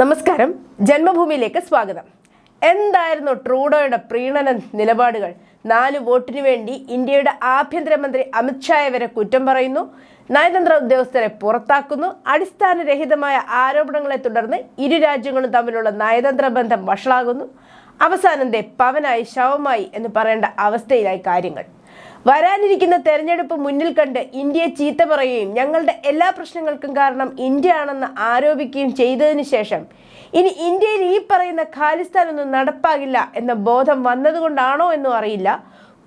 നമസ്കാരം. ജന്മഭൂമിയിലേക്ക് സ്വാഗതം. എന്തായിരുന്നു ട്രൂഡോയുടെ പ്രീണന നിലപാടുകൾ? നാല് വോട്ടിനു വേണ്ടി ഇന്ത്യയുടെ ആഭ്യന്തരമന്ത്രി അമിത്ഷായെ വരെ കുറ്റം പറയുന്നു. നയതന്ത്ര ഉദ്യോഗസ്ഥരെ പുറത്താക്കുന്നു. അടിസ്ഥാനരഹിതമായ ആരോപണങ്ങളെ തുടർന്ന് ഇരു രാജ്യങ്ങളും തമ്മിലുള്ള നയതന്ത്ര ബന്ധം വഷളാകുന്നു. അവസാനത്തെ പവനായി ശവമായി എന്ന് പറയേണ്ട അവസ്ഥയിലായി കാര്യങ്ങൾ. വരാനിരിക്കുന്ന തെരഞ്ഞെടുപ്പ് മുന്നിൽ കണ്ട് ഇന്ത്യയെ ചീത്ത പറയുകയും ഞങ്ങളുടെ എല്ലാ പ്രശ്നങ്ങൾക്കും കാരണം ഇന്ത്യ ആണെന്ന് ആരോപിക്കുകയും ചെയ്തതിനു ശേഷം ഇനി ഇന്ത്യയിൽ ഈ പറയുന്ന ഖാലിസ്ഥാൻ ഒന്നും നടപ്പാകില്ല എന്ന ബോധം വന്നതുകൊണ്ടാണോ എന്നും അറിയില്ല.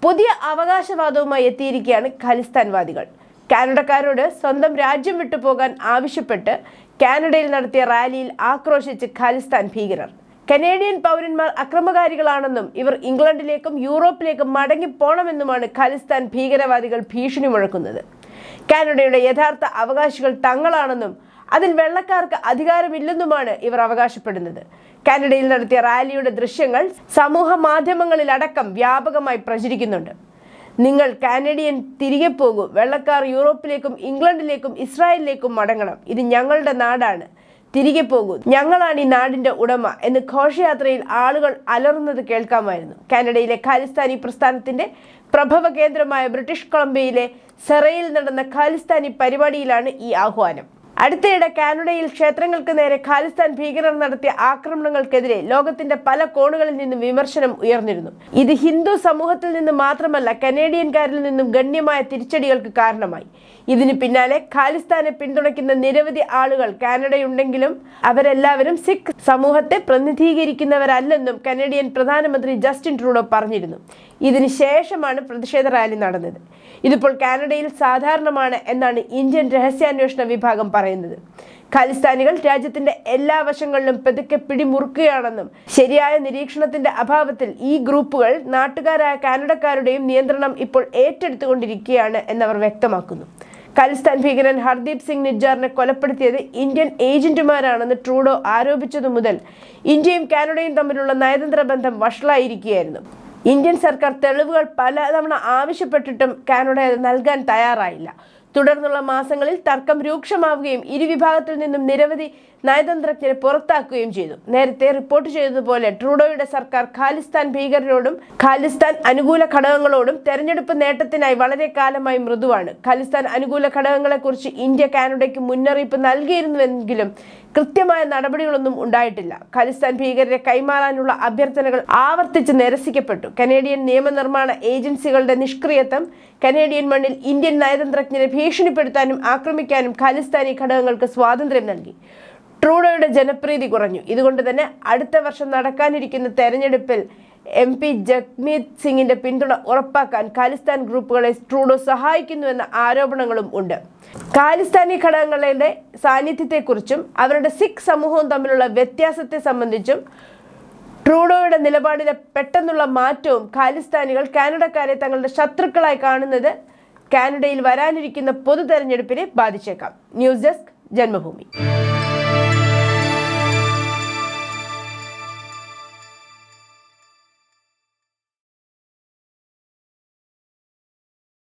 പുതിയ അവകാശവാദവുമായി എത്തിയിരിക്കുകയാണ് ഖാലിസ്ഥാൻവാദികൾ. കാനഡക്കാരോട് സ്വന്തം രാജ്യം വിട്ടുപോകാൻ ആവശ്യപ്പെട്ട് കാനഡയിൽ നടത്തിയ റാലിയിൽ ആക്രോശിച്ച് ഖാലിസ്ഥാൻ ഭീകരർ. കനേഡിയൻ പൗരന്മാർ അക്രമകാരികളാണെന്നും ഇവർ ഇംഗ്ലണ്ടിലേക്കും യൂറോപ്പിലേക്കും മടങ്ങിപ്പോണമെന്നുമാണ് ഖാലിസ്ഥാൻ ഭീകരവാദികൾ ഭീഷണി മുഴക്കുന്നത് കാനഡയുടെ യഥാർത്ഥ അവകാശികൾ തങ്ങളാണെന്നും അതിൽ വെള്ളക്കാർക്ക് അധികാരമില്ലെന്നുമാണ് ഇവർ അവകാശപ്പെടുന്നത്. കാനഡയിൽ നടത്തിയ റാലിയുടെ ദൃശ്യങ്ങൾ സമൂഹ മാധ്യമങ്ങളിലടക്കം വ്യാപകമായി പ്രചരിക്കുന്നുണ്ട്. നിങ്ങൾ കാനഡിയൻ തിരികെ പോകൂ. വെള്ളക്കാർ യൂറോപ്പിലേക്കും ഇംഗ്ലണ്ടിലേക്കും ഇസ്രായേലിലേക്കും മടങ്ങണം. ഇത് ഞങ്ങളുടെ നാടാണ്. തിരികെ പോകൂ. ഞങ്ങളാണ് ഈ നാടിന്റെ ഉടമ എന്ന് ഘോഷയാത്രയിൽ ആളുകൾ അലറുന്നത് കേൾക്കാമായിരുന്നു. കാനഡയിലെ ഖാലിസ്ഥാനി പ്രസ്ഥാനത്തിന്റെ പ്രഭവ കേന്ദ്രമായ ബ്രിട്ടീഷ് കൊളംബിയയിലെ സെറയിൽ നടന്ന ഖാലിസ്ഥാനി പരിപാടിയിലാണ് ഈ ആഹ്വാനം. അടുത്തിടെ കാനഡയിൽ ക്ഷേത്രങ്ങൾക്ക് നേരെ ഖാലിസ്ഥാൻ ഭീകരർ നടത്തിയ ആക്രമണങ്ങൾക്കെതിരെ ലോകത്തിന്റെ പല കോണുകളിൽ നിന്നും വിമർശനം ഉയർന്നിരുന്നു. ഇത് ഹിന്ദു സമൂഹത്തിൽ നിന്ന് മാത്രമല്ല കനേഡിയൻകാരിൽ നിന്നും ഗണ്യമായ തിരിച്ചടികൾക്ക് കാരണമായി. ഇതിന് പിന്നാലെ ഖാലിസ്ഥാനെ പിന്തുണയ്ക്കുന്ന നിരവധി ആളുകൾ കാനഡയുണ്ടെങ്കിലും അവരെല്ലാവരും സിഖ് സമൂഹത്തെ പ്രതിനിധീകരിക്കുന്നവരല്ലെന്നും കനേഡിയൻ പ്രധാനമന്ത്രി ജസ്റ്റിൻ ട്രൂഡോ പറഞ്ഞിരുന്നു. ഇതിന് ശേഷമാണ് പ്രതിഷേധ റാലി നടന്നത്. ഇതിപ്പോൾ കാനഡയിൽ സാധാരണമാണ് എന്നാണ് ഇന്ത്യൻ രഹസ്യാന്വേഷണ വിഭാഗം പറയുന്നത്. ഖാലിസ്ഥാനികൾ രാജ്യത്തിന്റെ എല്ലാ വശങ്ങളിലും പതുക്കെ പിടിമുറുക്കുകയാണെന്നും ശരിയായ നിരീക്ഷണത്തിന്റെ അഭാവത്തിൽ ഈ ഗ്രൂപ്പുകൾ നാട്ടുകാരായ കാനഡക്കാരുടെയും നിയന്ത്രണം ഇപ്പോൾ ഏറ്റെടുത്തുകൊണ്ടിരിക്കുകയാണ് എന്നവർ വ്യക്തമാക്കുന്നു. ഖാലിസ്ഥാൻ ഭീകരൻ ഹർദീപ് സിംഗ് നിജ്ജാറിനെ കൊലപ്പെടുത്തിയത് ഇന്ത്യൻ ഏജന്റുമാരാണെന്ന് ട്രൂഡോ ആരോപിച്ചതു മുതൽ ഇന്ത്യയും കാനഡയും തമ്മിലുള്ള നയതന്ത്ര ബന്ധം വഷളായിരിക്കുകയായിരുന്നു. ഇന്ത്യൻ സർക്കാർ തെളിവുകൾ പലതവണ ആവശ്യപ്പെട്ടിട്ടും കാനഡ അത് നൽകാൻ തയ്യാറായില്ല. തുടർന്നുള്ള മാസങ്ങളിൽ തർക്കം രൂക്ഷമാവുകയും ഇരുവിഭാഗത്തിൽ നിന്നും നിരവധി നയതന്ത്രജ്ഞരെ പുറത്താക്കുകയും ചെയ്തു. നേരത്തെ റിപ്പോർട്ട് ചെയ്തതുപോലെ ട്രൂഡോയുടെ സർക്കാർ ഖാലിസ്ഥാൻ ഭീകരരോടും ഖാലിസ്ഥാൻ അനുകൂല ഘടകങ്ങളോടും തെരഞ്ഞെടുപ്പ് നേട്ടത്തിനായി വളരെ കാലമായി മൃദുവാണ്. ഖാലിസ്ഥാൻ അനുകൂല ഘടകങ്ങളെക്കുറിച്ച് ഇന്ത്യ കാനഡയ്ക്ക് മുന്നറിയിപ്പ് നൽകിയിരുന്നുവെങ്കിലും കൃത്യമായ നടപടികളൊന്നും ഉണ്ടായിട്ടില്ല. ഖാലിസ്ഥാൻ ഭീകരരെ കൈമാറാനുള്ള അഭ്യർത്ഥനകൾ ആവർത്തിച്ച് നിരസിക്കപ്പെട്ടു. കനേഡിയൻ നിയമനിർമ്മാണ ഏജൻസികളുടെ നിഷ്ക്രിയത്വം കനേഡിയൻ മണ്ണിൽ ഇന്ത്യൻ നയതന്ത്രജ്ഞരെ ഭീഷണിപ്പെടുത്താനും ആക്രമിക്കാനും ഖാലിസ്ഥാനി ഘടകങ്ങൾക്ക് സ്വാതന്ത്ര്യം നൽകി. ട്രൂഡോയുടെ ജനപ്രീതി കുറഞ്ഞു. ഇതുകൊണ്ട് തന്നെ അടുത്ത വർഷം നടക്കാനിരിക്കുന്ന തെരഞ്ഞെടുപ്പിൽ എം പി ജഗ്മീത് സിംഗിന്റെ പിന്തുണ ഉറപ്പാക്കാൻ ഖാലിസ്ഥാൻ ഗ്രൂപ്പുകളെ ട്രൂഡോ സഹായിക്കുന്നുവെന്ന ആരോപണങ്ങളും ഉണ്ട്. ഖാലിസ്ഥാനി ഘടകങ്ങളുടെ സാന്നിധ്യത്തെക്കുറിച്ചും അവരുടെ സിഖ് സമൂഹവും തമ്മിലുള്ള വ്യത്യാസത്തെ സംബന്ധിച്ചും ട്രൂഡോയുടെ നിലപാടിലെ പെട്ടെന്നുള്ള മാറ്റവും ഖാലിസ്ഥാനികൾ കാനഡക്കാരെ തങ്ങളുടെ ശത്രുക്കളായി കാണുന്നത് കാനഡയിൽ വരാനിരിക്കുന്ന പൊതു തെരഞ്ഞെടുപ്പിനെ ബാധിച്ചേക്കാം. News desk Janmabhumi.